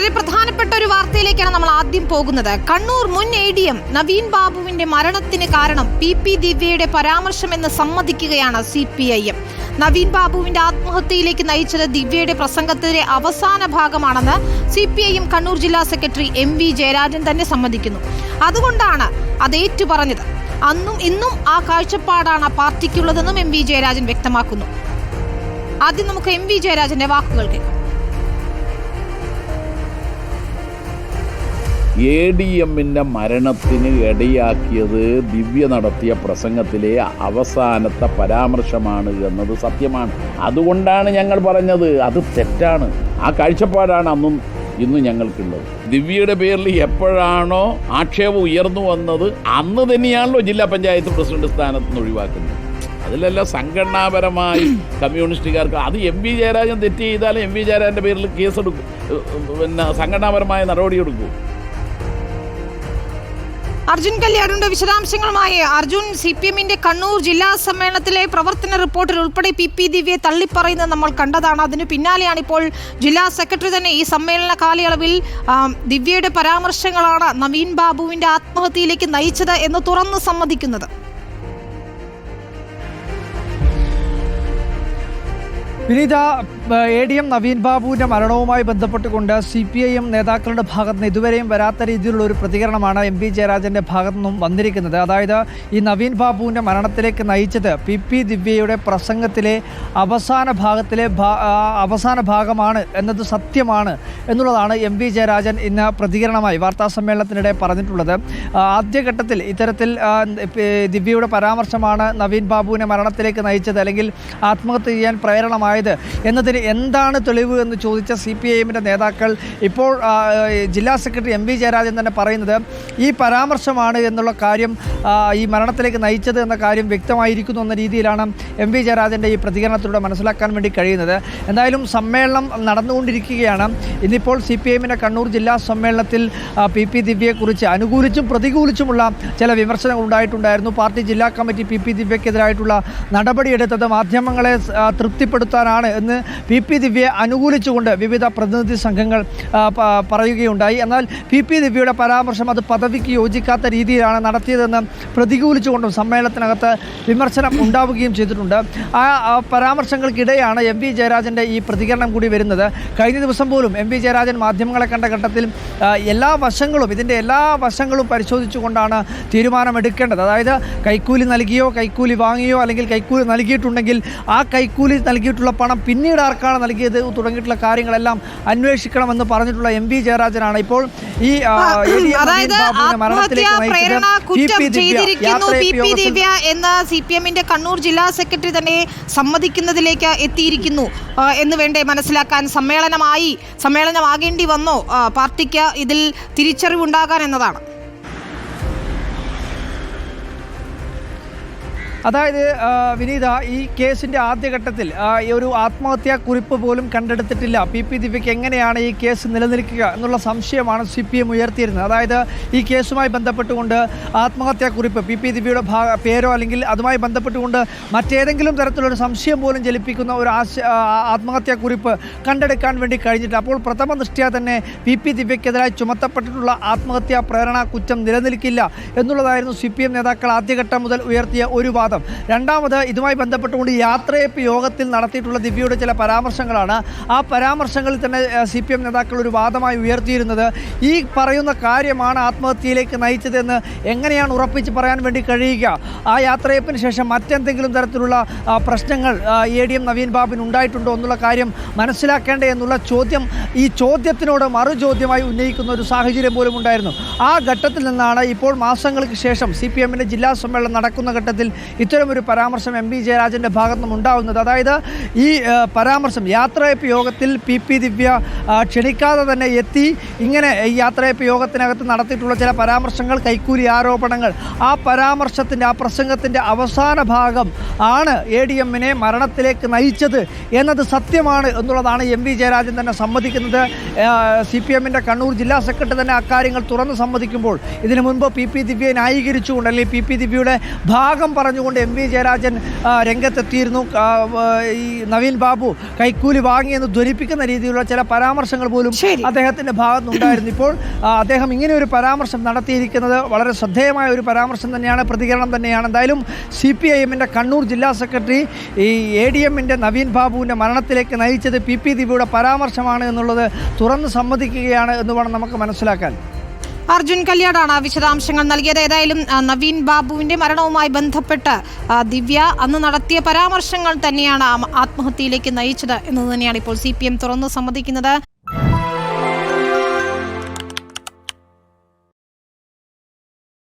വളരെ പ്രധാനപ്പെട്ട ഒരു വാർത്തയിലേക്കാണ് നമ്മൾ ആദ്യം പോകുന്നത്. കണ്ണൂർ മുൻ എ ഡി എം നവീൻ ബാബുവിന്റെ മരണത്തിന് കാരണം പി പി ദിവ്യയുടെ പരാമർശമെന്ന് സമ്മതിക്കുകയാണ് C P I M Naveen ബാബുവിന്റെ ആത്മഹത്യയിലേക്ക് നയിച്ചത് ദിവ്യയുടെ പ്രസംഗത്തിലെ അവസാന ഭാഗമാണെന്ന് C P I M Kannur ജില്ലാ സെക്രട്ടറി എം വി ജയരാജൻ തന്നെ സമ്മതിക്കുന്നു. അതുകൊണ്ടാണ് അത് ഏറ്റുപറഞ്ഞത്. അന്നും ഇന്നും ആ കാഴ്ചപ്പാടാണ് പാർട്ടിക്കുള്ളതെന്നും എം വി ജയരാജൻ വ്യക്തമാക്കുന്നു. ആദ്യം നമുക്ക് എം വി ജയരാജന്റെ വാക്കുകൾ കേൾക്കാം. എ ഡി എമ്മിന്റെ മരണത്തിന് ഇടയാക്കിയത് ദിവ്യ നടത്തിയ പ്രസംഗത്തിലെ അവസാനത്തെ പരാമർശമാണ് എന്നത് സത്യമാണ്. അതുകൊണ്ടാണ് ഞങ്ങൾ പറഞ്ഞത്. അത് തെറ്റാണ്. ആ കാഴ്ചപ്പാടാണ് അന്നും ഇന്ന് ഞങ്ങൾക്കുള്ളത്. ദിവ്യയുടെ പേരിൽ എപ്പോഴാണോ ആക്ഷേപം ഉയർന്നു വന്നത് അന്ന് തന്നെയാണല്ലോ ജില്ലാ പഞ്ചായത്ത് പ്രസിഡന്റ് സ്ഥാനത്ത് നിന്ന് ഒഴിവാക്കുന്നത്. അതിലല്ല സംഘടനാപരമായി കമ്മ്യൂണിസ്റ്റുകാർക്ക് അത് എം വി ജയരാജൻ തെറ്റ് ചെയ്താലും എം വി ജയരാജന്റെ പേരിൽ കേസെടുക്കും. പിന്നെ സംഘടനാപരമായ നടപടിയെടുക്കും. അർജുൻ കല്യാണിന്റെ വിശദാംശങ്ങളുമായി അർജുൻ സി പി എമ്മിന്റെ കണ്ണൂർ ജില്ലാ സമ്മേളനത്തിലെ പ്രവർത്തന റിപ്പോർട്ടിൽ ഉൾപ്പെടെ പി പി ദിവ്യയെ തള്ളിപ്പറയുന്നത് നമ്മൾ കണ്ടതാണ്. അതിനു പിന്നാലെയാണ് ഇപ്പോൾ ജില്ലാ സെക്രട്ടറി തന്നെ ഈ സമ്മേളന കാലയളവിൽ ദിവ്യയുടെ പരാമർശങ്ങളാണ് നവീൻ ബാബുവിന്റെ ആത്മഹത്യയിലേക്ക് നയിച്ചത് എന്ന് തുറന്ന് സമ്മതിക്കുന്നത്. Vineetha A D M Naveen ബാബുവിന്റെ മരണവുമായി ബന്ധപ്പെട്ടുകൊണ്ട് സി പി ഐ എം നേതാക്കളുടെ ഭാഗത്ത് നിന്ന് ഇതുവരെയും വരാത്ത രീതിയിലുള്ള ഒരു പ്രതികരണമാണ് എം പി ജയരാജന്റെ ഭാഗത്തു നിന്നും വന്നിരിക്കുന്നത്. അതായത് ഈ നവീൻ ബാബുവിന്റെ മരണത്തിലേക്ക് നയിച്ചത് പി പി ദിവ്യയുടെ പ്രസംഗത്തിലെ അവസാന ഭാഗത്തിലെ അവസാന ഭാഗമാണ് എന്നത് സത്യമാണ് എന്നുള്ളതാണ് എം പി ജയരാജൻ ഇന്ന് പ്രതികരണമായി വാർത്താ സമ്മേളനത്തിനിടെ പറഞ്ഞിട്ടുള്ളത്. ആദ്യഘട്ടത്തിൽ ഇത്തരത്തിൽ ദിവ്യയുടെ പരാമർശമാണ് നവീൻ ബാബുവിനെ മരണത്തിലേക്ക് നയിച്ചത് അല്ലെങ്കിൽ ആത്മഹത്യ ചെയ്യാൻ പ്രേരണമായത് എന്നതിന് എന്താണ് തെളിവ് എന്ന് ചോദിച്ച സി പി ഐഎമ്മിന്റെ നേതാക്കൾ ഇപ്പോൾ ജില്ലാ സെക്രട്ടറി എം വി ജയരാജൻ തന്നെ പറയുന്നത് ഈ പരാമർശമാണ് എന്നുള്ള കാര്യം ഈ മരണത്തിലേക്ക് നയിച്ചത് എന്ന കാര്യം വ്യക്തമായിരിക്കുന്നു എന്ന രീതിയിലാണ് എം വി ജയരാജന്റെ ഈ പ്രതികരണത്തിലൂടെ മനസ്സിലാക്കാൻ വേണ്ടി കഴിയുന്നത്. എന്തായാലും സമ്മേളനം നടന്നുകൊണ്ടിരിക്കുകയാണ്. ഇന്നിപ്പോൾ സി പി എമ്മിന്റെ കണ്ണൂർ ജില്ലാ സമ്മേളനത്തിൽ പി പി ദിവ്യയെക്കുറിച്ച് അനുകൂലിച്ചും പ്രതികൂലിച്ചുമുള്ള ചില വിമർശനങ്ങൾ ഉണ്ടായിട്ടുണ്ടായിരുന്നു. പാർട്ടി ജില്ലാ കമ്മിറ്റി പി പി ദിവ്യക്കെതിരായിട്ടുള്ള നടപടിയെടുത്തത് മാധ്യമങ്ങളെ ആ, തൃപ്തിപ്പെടുത്താനാണ് എന്ന് പി പി ദിവ്യയെ അനുകൂലിച്ചുകൊണ്ട് വിവിധ പ്രതിനിധി സംഘങ്ങൾ പറയുകയുണ്ടായി. എന്നാൽ പി പി ദിവ്യയുടെ പരാമർശം അത് പദവിക്ക് യോജിക്കാത്ത രീതിയിലാണ് നടത്തിയതെന്ന് പ്രതികൂലിച്ചുകൊണ്ടും സമ്മേളനത്തിനകത്ത് വിമർശനം ഉണ്ടാവുകയും ചെയ്തിട്ടുണ്ട്. ആ പരാമർശങ്ങൾക്കിടെയാണ് എം വി ജയരാജന്റെ ഈ പ്രതികരണം കൂടി വരുന്നത്. കഴിഞ്ഞ ദിവസം പോലും എം വി ജയരാജൻ മാധ്യമങ്ങളെ കണ്ട ഘട്ടത്തിൽ എല്ലാ വശങ്ങളും ഇതിന്റെ എല്ലാ വശങ്ങളും പരിശോധിച്ചുകൊണ്ടാണ് തീരുമാനമെടുക്കേണ്ടത്. അതായത് കൈക്കൂലി നൽകിയോ കൈക്കൂലി വാങ്ങിയോ അല്ലെങ്കിൽ കൈക്കൂലി നൽകിയിട്ടുണ്ടെങ്കിൽ ആ കൈക്കൂലി നൽകിയിട്ടുള്ള പണം പിന്നീട് ആർക്കാണ് നൽകിയത് തുടങ്ങിയിട്ടുള്ള കാര്യങ്ങളെല്ലാം അന്വേഷിക്കണമെന്ന് പറഞ്ഞിട്ടുള്ള എം വി ജയരാജനാണ്. ഇപ്പോൾ ഈ എന്ന് സി പി എമ്മിന്റെ കണ്ണൂർ ജില്ലാ സെക്രട്ടറി തന്നെ സമ്മതിക്കുന്നതിലേക്ക് എത്തിയിരിക്കുന്നു. എന്ന് വേണ്ടേ മനസ്സിലാക്കാൻ സമ്മേളനമായി സമ്മേളനമാകേണ്ടി വന്നോ? പാർട്ടിക്ക് ഇതിൽ തിരിച്ചറിവുണ്ടാകാൻ എന്നതാണ്. അതായത് വിനീത ഈ കേസിന്റെ ആദ്യഘട്ടത്തിൽ ഒരു ആത്മഹത്യാ കുറിപ്പ് പോലും കണ്ടെടുത്തിട്ടില്ല. പി പി ദിവ്യയ്ക്ക് എങ്ങനെയാണ് ഈ കേസ് നിലനിൽക്കുക എന്നുള്ള സംശയമാണ് സി പി എം ഉയർത്തിയിരുന്നത്. അതായത് ഈ കേസുമായി ബന്ധപ്പെട്ടുകൊണ്ട് ആത്മഹത്യാ കുറിപ്പ് പി പി ദിവ്യയുടെ ഭാഗ പേരോ അല്ലെങ്കിൽ അതുമായി ബന്ധപ്പെട്ടുകൊണ്ട് മറ്റേതെങ്കിലും തരത്തിലൊരു സംശയം പോലും ജലിപ്പിക്കുന്ന ഒരു ആശ ആത്മഹത്യാ കുറിപ്പ് കണ്ടെടുക്കാൻ വേണ്ടി കഴിഞ്ഞിട്ട് അപ്പോൾ പ്രഥമ ദൃഷ്ടിയാ തന്നെ പി പി ദിവ്യക്കെതിരായി ചുമത്തപ്പെട്ടിട്ടുള്ള ആത്മഹത്യാ പ്രേരണ കുറ്റം നിലനിൽക്കില്ല എന്നുള്ളതായിരുന്നു സി പി എം നേതാക്കൾ ആദ്യഘട്ടം മുതൽ ഉയർത്തിയ ഒരു വാദം. രണ്ടാമത് ഇതുമായി ബന്ധപ്പെട്ടുകൊണ്ട് യാത്രയപ്പ് യോഗത്തിൽ നടത്തിയിട്ടുള്ള ദിവ്യയുടെ ചില പരാമർശങ്ങളാണ്. ആ പരാമർശങ്ങളിൽ തന്നെ സി പി എം നേതാക്കൾ ഒരു വാദമായി ഉയർത്തിയിരുന്നത്. ഈ പറയുന്ന കാര്യമാണ് ആത്മഹത്യയിലേക്ക് നയിച്ചതെന്ന് എങ്ങനെയാണ് ഉറപ്പിച്ച് പറയാൻ വേണ്ടി കഴിയുക? ആ യാത്രയപ്പിന് ശേഷം മറ്റെന്തെങ്കിലും തരത്തിലുള്ള പ്രശ്നങ്ങൾ എ ഡി എം നവീൻ ബാബിന് ഉണ്ടായിട്ടുണ്ടോ എന്നുള്ള കാര്യം മനസ്സിലാക്കേണ്ടേ എന്നുള്ള ചോദ്യം ഈ ചോദ്യത്തിനോട് മറു ചോദ്യമായി ഉന്നയിക്കുന്ന ഒരു സാഹചര്യം പോലും ഉണ്ടായിരുന്നു. ആ ഘട്ടത്തിൽ നിന്നാണ് ഇപ്പോൾ മാസങ്ങൾക്ക് ശേഷം സി പി എമ്മിന്റെ ജില്ലാ സമ്മേളനം നടക്കുന്ന ഘട്ടത്തിൽ ഇത്തരമൊരു പരാമർശം എം പി ജയരാജന്റെ ഭാഗത്തു നിന്നുണ്ടാവുന്നത് അതായത് ഈ പരാമർശം യാത്രയപ്പ് യോഗത്തിൽ പി പി ദിവ്യ ക്ഷണിക്കാതെ തന്നെ എത്തി. ഇങ്ങനെ ഈ യാത്രയപ്പ് യോഗത്തിനകത്ത് നടത്തിയിട്ടുള്ള ചില പരാമർശങ്ങൾ കൈക്കൂലി ആരോപണങ്ങൾ ആ പരാമർശത്തിന്റെ ആ പ്രസംഗത്തിന്റെ അവസാന ഭാഗം ആണ് എ ഡി എമ്മിനെ മരണത്തിലേക്ക് നയിച്ചത് എന്നത് സത്യമാണ് എന്നുള്ളതാണ് എം വി ജയരാജൻ തന്നെ സമ്മതിക്കുന്നത്. സി പി എമ്മിന്റെ കണ്ണൂർ ജില്ലാ സെക്രട്ടറി തന്നെ അക്കാര്യങ്ങൾ തുറന്ന് സമ്മതിക്കുമ്പോൾ ഇതിനു മുൻപ് പി പി ദിവ്യയെ ന്യായീകരിച്ചുകൊണ്ട് അല്ലെങ്കിൽ പി പി ദിവ്യയുടെ ഭാഗം പറഞ്ഞുകൊണ്ട് പറഞ്ഞുകൊണ്ട് എം വി ജയരാജൻ രംഗത്തെത്തിയിരുന്നു. ഈ നവീൻ ബാബു കൈക്കൂലി വാങ്ങിയെന്ന് ധ്വനിപ്പിക്കുന്ന രീതിയിലുള്ള ചില പരാമർശങ്ങൾ പോലും അദ്ദേഹത്തിന്റെ ഭാഗത്തുനിന്നുണ്ടായിരുന്നു. ഇപ്പോൾ അദ്ദേഹം ഇങ്ങനെ ഒരു പരാമർശം നടത്തിയിരിക്കുന്നത് വളരെ ശ്രദ്ധേയമായ ഒരു പരാമർശം തന്നെയാണ് പ്രതികരണം തന്നെയാണ്. എന്തായാലും സി പി ഐ എമ്മിന്റെ കണ്ണൂർ ജില്ലാ സെക്രട്ടറി ഈ എ ഡി എമ്മിന്റെ നവീൻ ബാബുവിന്റെ മരണത്തിലേക്ക് നയിച്ചത് പി. പി. ദീപിയുടെ പരാമർശമാണ് എന്നുള്ളത് തുറന്ന് സമ്മതിക്കുകയാണ് എന്ന് വേണം നമുക്ക് മനസ്സിലാക്കാൻ. അർജുൻ കല്യാടാണ് വിശദാംശങ്ങൾ നൽകിയത്. ഏതായാലും നവീൻ ബാബുവിന്റെ മരണവുമായി ബന്ധപ്പെട്ട് ദിവ്യ അന്ന് നടത്തിയ പരാമർശങ്ങൾ തന്നെയാണ് ആത്മഹത്യയിലേക്ക് നയിച്ചത് എന്ന് തന്നെയാണ് ഇപ്പോൾ സി പി എം തുറന്നു സമ്മതിക്കുന്നത്.